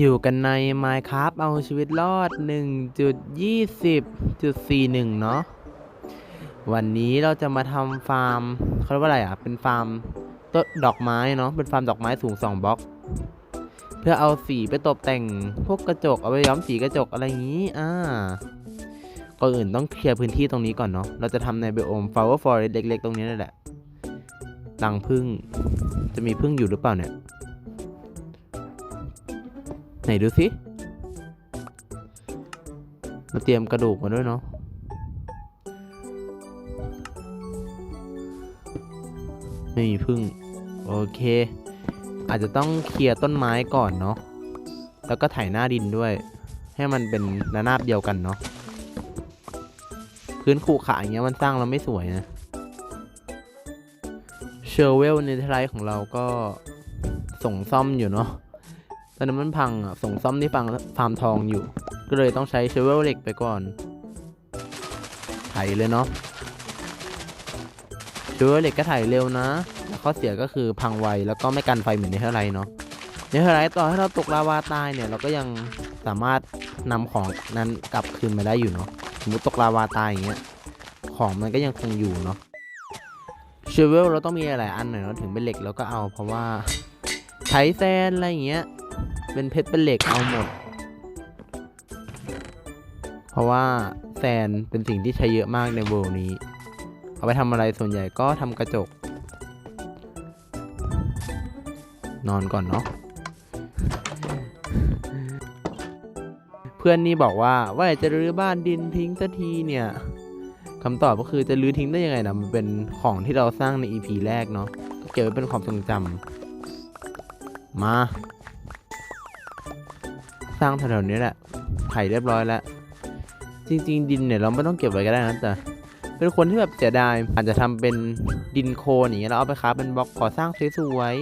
อยู่กันใน Minecraft เอาชีวิตรอด 1.20.41 เนาะ วันนี้เราจะมาทำฟาร์มเขาเรียกว่าอะไรอะ เป็นฟาร์มต้นดอกไม้เนาะ เป็นฟาร์มดอกไม้สูง 2บล็อก เพื่อเอาสีไปตกแต่งพวกกระจก เอาไปย้อมสีกระจกอะไรอย่างนี้ อ่า ก่อนอื่นต้องเคลียร์พื้นที่ตรงนี้ก่อนเนาะ เราจะทำในไบโอม flower forest เล็ก ๆ ตรงนี้นั่นแหละ รังพึ่ง จะมีพึ่งอยู่หรือเปล่าเนี่ย ไหนดูสิ มาเตรียมกระดูกมาด้วยเนาะ ไม่มีพึ่ง โอเค อาจจะต้องเคลียร์ต้นไม้ก่อนเนาะ แล้วก็ไถหน้าดินด้วย ให้มันเป็นระนาบเดียวกันเนาะ พื้นขรุขระอย่างเงี้ยมันสร้างเราไม่สวยนะเชอร์เวลในทลายของเราก็ส่งซ่อมอยู่เนาะ ตอนนั้นมันพังอะ ส่งซ่อมที่ฟังฟาร์มทองอยู่ ก็เลยต้องใช้เชเวลเหล็กไปก่อนไถเลยเนาะเชเวลเหล็กก็ไถเร็วนะแล้วข้อเสียก็คือพังไวแล้วก็ไม่กันไฟเหมือนในเทอร์ไรเนาะในเทอร์ไรต่อให้เราตกลาวาตายเนี่ย เราก็ยังสามารถนำของนั้นกลับคืนมาได้อยู่เนาะสมมติตกลาวาตายอย่างเงี้ยของมันก็ยังคงอยู่เนาะเชเวลเราต้องมีหลายอันหน่อยเนาะถึงเป็นเหล็กเราก็เอาเพราะว่าไถแซนอะไรอย่างเงี้ย เป็นเพชรเป็นเหล็กเอาหมด เพราะว่าแซนเป็นสิ่งที่ใช้เยอะมากในเวลนี้ เอาไปทำอะไรส่วนใหญ่ก็ทำกระจก นอนก่อนเนาะเพื่อนนี่บอกว่าว่าจะรื้อบ้านดินทิ้งสักทีเนี่ยคำตอบก็คือจะรื้อทิ้งได้ยังไงนะมันเป็นของที่เราสร้างใน EP แรกเนาะก็เก็บไว้เป็นความทรงจำมา สร้างแถวๆนี้แหละไถเรียบร้อยแล้วจริง ๆ ดินเนี่ยเราไม่ต้องเก็บไว้ก็ได้นะแต่เป็นคนที่แบบเสียดายอาจจะทำเป็นดินโคลนอย่างเงี้ยแล้วเอาไปค้าเป็นบล็อกก่อสร้างสวย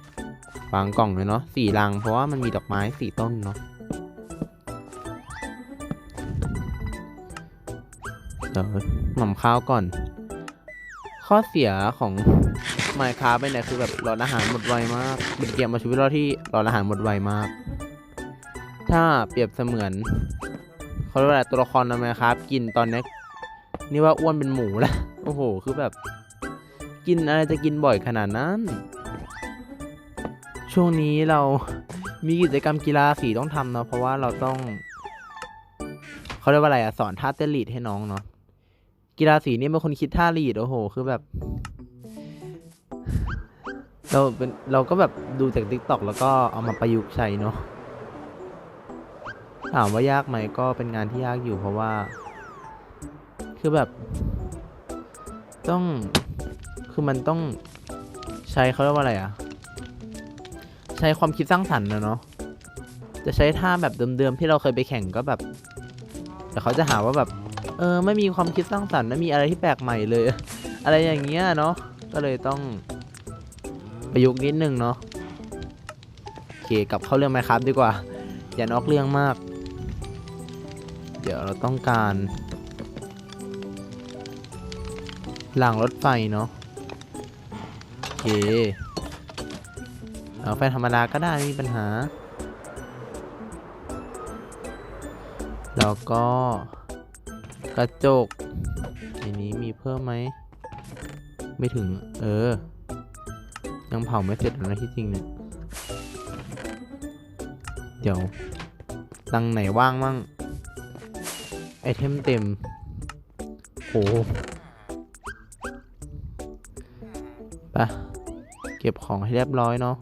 ๆวางกล่องเลยเนาะสี่รัง เพราะว่ามันมีดอกไม้สี่ต้นเนาะเดี๋ยวหม่อมข้าวก่อน ข้อเสียของไมค์คาไปเนี่ยคือแบบหลอดอาหารหมดไวมากเป็นเกมมาชีวิตเราที่หลอดอาหารหมดไวมาก ถ้าเปรียบเสมือนเขาเรียกว่าอะไรตัวละครในไมค์คากินตอนนี้นี่ว่าอ้วนเป็นหมูแล้วโอ้โห คือแบบ กินอะไรจะกินบ่อยขนาดนั้น ช่วงนี้เรามีกิจกรรมกีฬาสีต้องทำเนาะเพราะว่าเราต้องเขาเรียกว่าอะไรอะสอนท่าเต้นลีดให้น้องเนาะกีฬาสีนี่เป็นคนคิดท่าลีดโอ้โห คือแบบ เราเป็นเราก็แบบดูจาก t ิ k t o k แล้วก็เอามาประยุกต์ใช้เนาะ ถามว่ายากไหมก็เป็นงานที่ยากอยู่เพราะว่า คือแบบ ต้องคือมันต้องใช้เขาเรียกว่าอะไรอะใช้ความคิดสร้างสรรค์นะเนาะจะใช้ท่าแบบเดิมๆที่เราเคยไปแข่งก็แบบ แต่เขาจะหาว่าแบบ เออ ไม่มีความคิดสร้างสรรค์ไม่มีอะไรที่แปลกใหม่เลย อะไรอย่างเงี้ยเนาะก็เลยต้องประยุกต์นิดนึงเนาะโอเคกลับเข้าเรื่องไหมครับดีกว่า อย่านอกเรื่องมาก เดี๋ยวเราต้องการรางรถไฟเนาะโอเคเอาไฟธรรมดาก็ได้ไม่มีปัญหา แล้วก็กระจกอันนี้มีเพิ่มไหม ไม่ถึง เออ ยังเผาไม่เสร็จนะที่จริงเนี่ย เดี๋ยว ตังไหนว่างมั่ง ไอเทมเต็ม โหไปะเก็บของให้เรียบร้อยเนาะ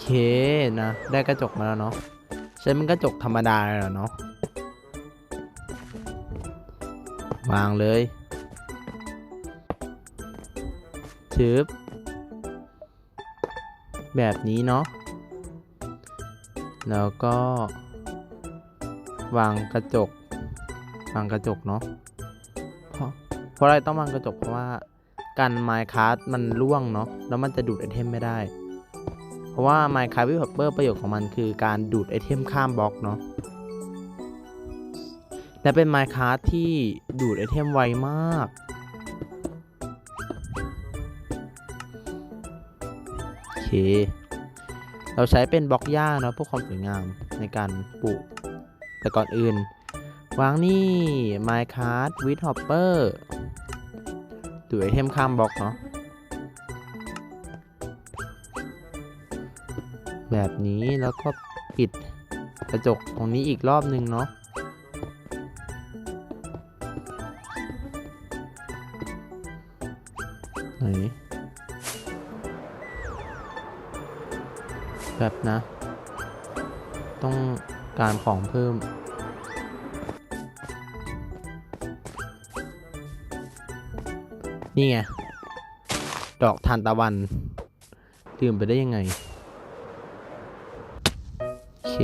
เคนะ ได้กระจกมาแล้วเนาะใช้เป็นกระจกธรรมดาเลยเหรอเนาะวางเลยทึบแบบนี้เนาะแล้วก็ วางกระจก วางกระจกเนาะเพราะเพราะอะไรต้องวางกระจกเพราะว่าการไมค์ค a ร์มันร่วงเนาะแล้วมันจะดูดไอเทมไม่ได้ เพราะว่า Minecraft w i p p e r ประโยชน์ของมันคือการดูดไอเทมข้ามบล็อกเนาะและเป็น Minecraft ที่ดูดไอเทมไวมากโอเคเราใช้เป็นบล็อกหญ้าเนาะเพื่อความสวยงามในการปลูก แต่ก่อนอื่น วางนี่ Minecraft with Hopper ดูไอเทมข้ามบล็อกเนาะแบบนี้แล้วก็ปิดกระจกตรงนี้อีกรอบนึงเนาะไหนแบบนะ ต้อง การของเพิ่ม นี่ไง ดอกทานตะวันลืมไปได้ยังไง โอเค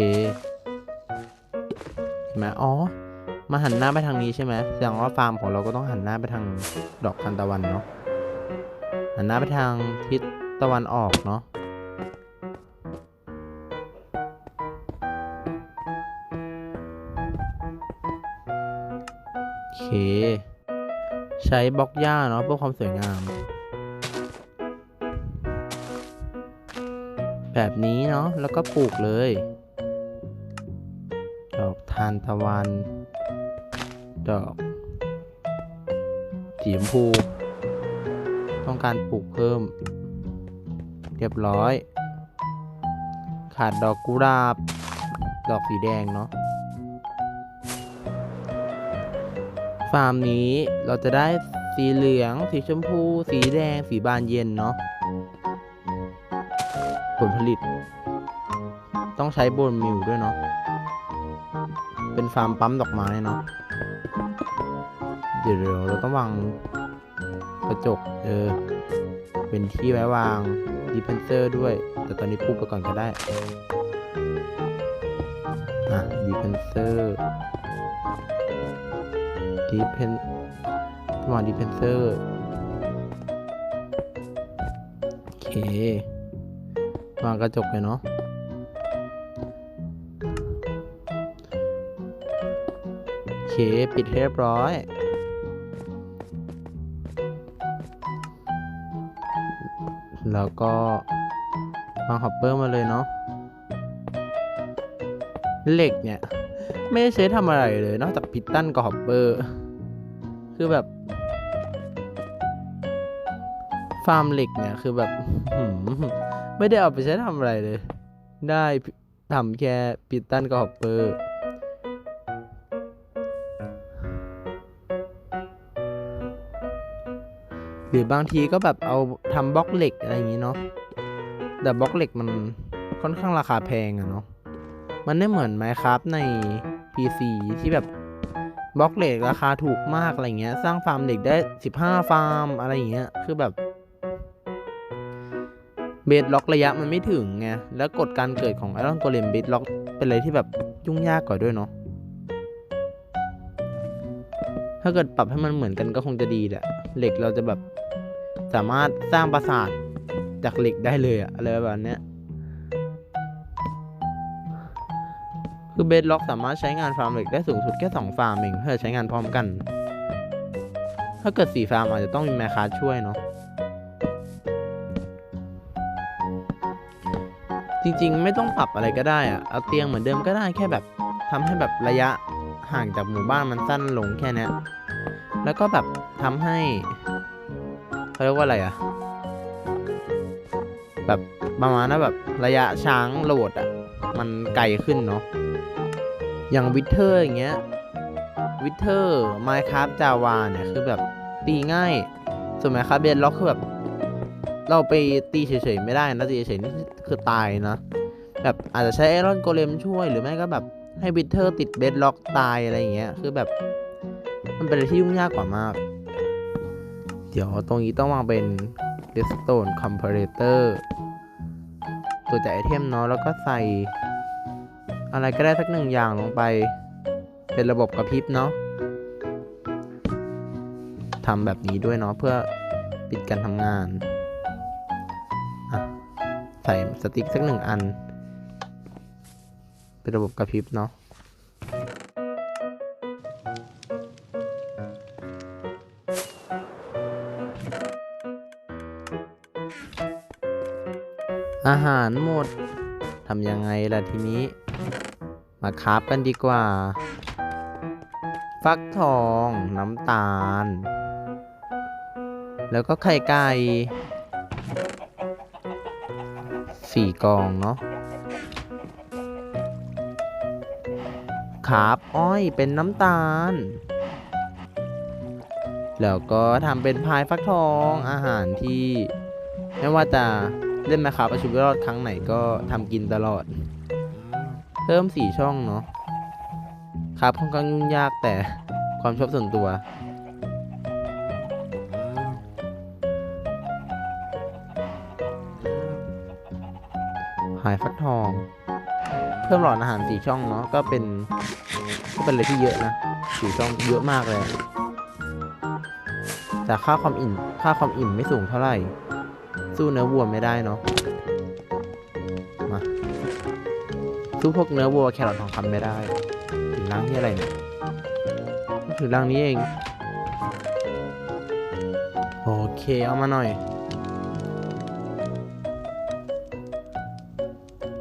เห็นไหมอ๋อ มาหันหน้าไปทางนี้ใช่ไหมแสดงว่าฟาร์มของเราก็ต้องหันหน้าไปทางดอกทานตะวันเนาะหันหน้าไปทางทิศตะวันออกเนาะ ใช้บล็อกหญ้าเนาะเพื่อความสวยงาม แบบนี้เนาะแล้วก็ปลูกเลย ดอกทานตะวัน ดอกสีชมพู ต้องการปลูกเพิ่ม เรียบร้อย ขาดดอกกุหลาบ ดอกสีแดงเนาะ ฟาร์มนี้เราจะได้สีเหลือง สีชมพู สีแดง สีบานเย็นเนาะผลผลิต ต้องใช้โบนมิลด้วยเนาะเป็นฟาร์มปั๊มดอกไม้เนาะเดี๋ยวเราต้องวางกระจกเออเป็นที่ไว้วางดิเพนเซอร์ด้วย แต่ตอนนี้ปุ๊บไปก่อนก็ได้อะดิเพนเซอร์ ดิเพนวางดิเพนเซอร์โอเควางกระจกเลยเนาะโอเค ปิดเรียบร้อยแล้วก็วางฮอปเปอร์มาเลยเนาะเหล็กเนี่ย ไม่ได้ใช้ทำอะไรเลย นอกจากพิตตันกับฮอปเปอร์ คือแบบ ฟาร์มเหล็กเนี่ยคือแบบไม่ได้เอาไปใช้ทำอะไรเลย ได้ทำแค่พิตตันกับฮอปเปอร์หรือบางทีก็แบบเอาทำบล็อกเหล็กอะไรอย่างนี้เนาะแต่บล็อกเหล็กมันค่อนข้างราคาแพงอะเนาะมันไม่เหมือน Minecraft ใน PC ที่แบบ บล็อกเหล็กราคาถูกมากอะไรเงี้ย สร้างฟาร์มเหล็กได้ 15 ฟาร์มอะไรเงี้ย คือแบบ เบสล็อกระยะมันไม่ถึงไง แล้วกฎการเกิดของไอรอนโกเลมเบสล็อกเป็นอะไรที่แบบยุ่งยากกว่าด้วยเนาะ ถ้าเกิดปรับให้มันเหมือนกันก็คงจะดีแหละ เหล็กเราจะแบบสามารถสร้างปราสาทจากเหล็กได้เลยอะอะไรแบบนี้ คือเบสล็อกสามารถใช้งานฟาร์มเหล็กได้สูงสุดแค่สองฟาร์มเองถ้าจะใช้งานพร้อมกัน ถ้าเกิดสี่ฟาร์มอาจจะต้องมีแมคคาช่วยเนาะจริงๆ ไม่ต้องปรับอะไรก็ได้อะเอาเตียงเหมือนเดิมก็ได้แค่แบบทำให้แบบระยะห่างจากหมู่บ้านมันสั้นลงแค่นี้แล้วก็แบบทำให้เขาเรียกว่าอะไรอะแบบประมาณว่าแบบระยะช้างโหลดอะมันไกลขึ้นเนาะ อย่างวิเทอร์อย่างเงี้ยวิเทอร์ไมค์ครับจาวาเนี่ยคือแบบตีง่าย ส่วนไมค์ครับเบนล็อกคือแบบ เราไปตีเฉยๆไม่ได้นะตีเฉยๆนี่คือตายนะ แบบอาจจะใช้ไอรอนโกเลมช่วยหรือไม่ก็แบบให้วิเทอร์ติดเบสล็อกตายอะไรอย่างเงี้ยคือแบบมันเป็นอะไรที่ยุ่งยากกว่ามาก เดี๋ยวตรงนี้ต้องวางเป็น redstone comparator ตัวจากไอเทมเนาะแล้วก็ใส่ อะไรก็ได้สักหนึ่งอย่างลงไป เป็นระบบกระพริบเนาะทำแบบนี้ด้วยเนาะเพื่อปิดการทำงานใส่สติ๊กสักหนึ่งอัน เป็นระบบกระพริบเนาะอาหารหมด ทำยังไงล่ะทีนี้ มาคราฟกันดีกว่า ฟักทองน้ำตาล แล้วก็ไข่ไก่สี่กองเนาะคราบอ้อยเป็นน้ำตาล แล้วก็ทำเป็นพายฟักทองอาหารที่ ไม่ว่าจะเล่นมาครับอาชีพรอดครั้งไหนก็ทำกินตลอด เพิ่มสี่ช่องเนาะครับค่อนข้างยุ่งยากแต่ความชอบส่วนตัว หายฟักทอง เพิ่มหลอดอาหารสี่ช่องเนาะก็เป็นก็เป็นอะไรที่เยอะนะสี่ช่องเยอะมากเลยแต่ค่าความอิ่มค่าความอิ่มไม่สูงเท่าไหร่ สู้เนื้อวัวไม่ได้เนาะ สู้พวกเนื้อวัวแครอททองคำไม่ได้ถึงร่างที่อะไรเนี่ยถึงร่างนี้เอง โอเคเอามาหน่อย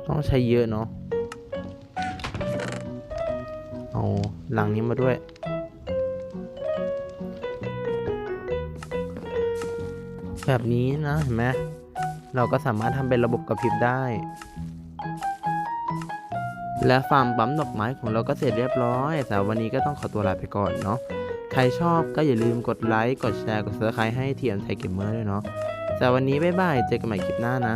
ต้องใช้เยอะเนาะเอาหลังนี้มาด้วยแบบนี้นะเห็นไหมเราก็สามารถทำเป็นระบบกระพริบได้ และฟาร์มปั๊มดอกไม้ของเราก็เสร็จเรียบร้อยแต่วันนี้ก็ต้องขอตัวลาไปก่อนเนาะใครชอบก็อย่าลืมกดไลค์กดแชร์กดซับสไครต์ให้ทีมไทยเกมเมอร์ด้วยเนาะแต่วันนี้บ๊ายบายเจอกันใหม่คลิปหน้านะ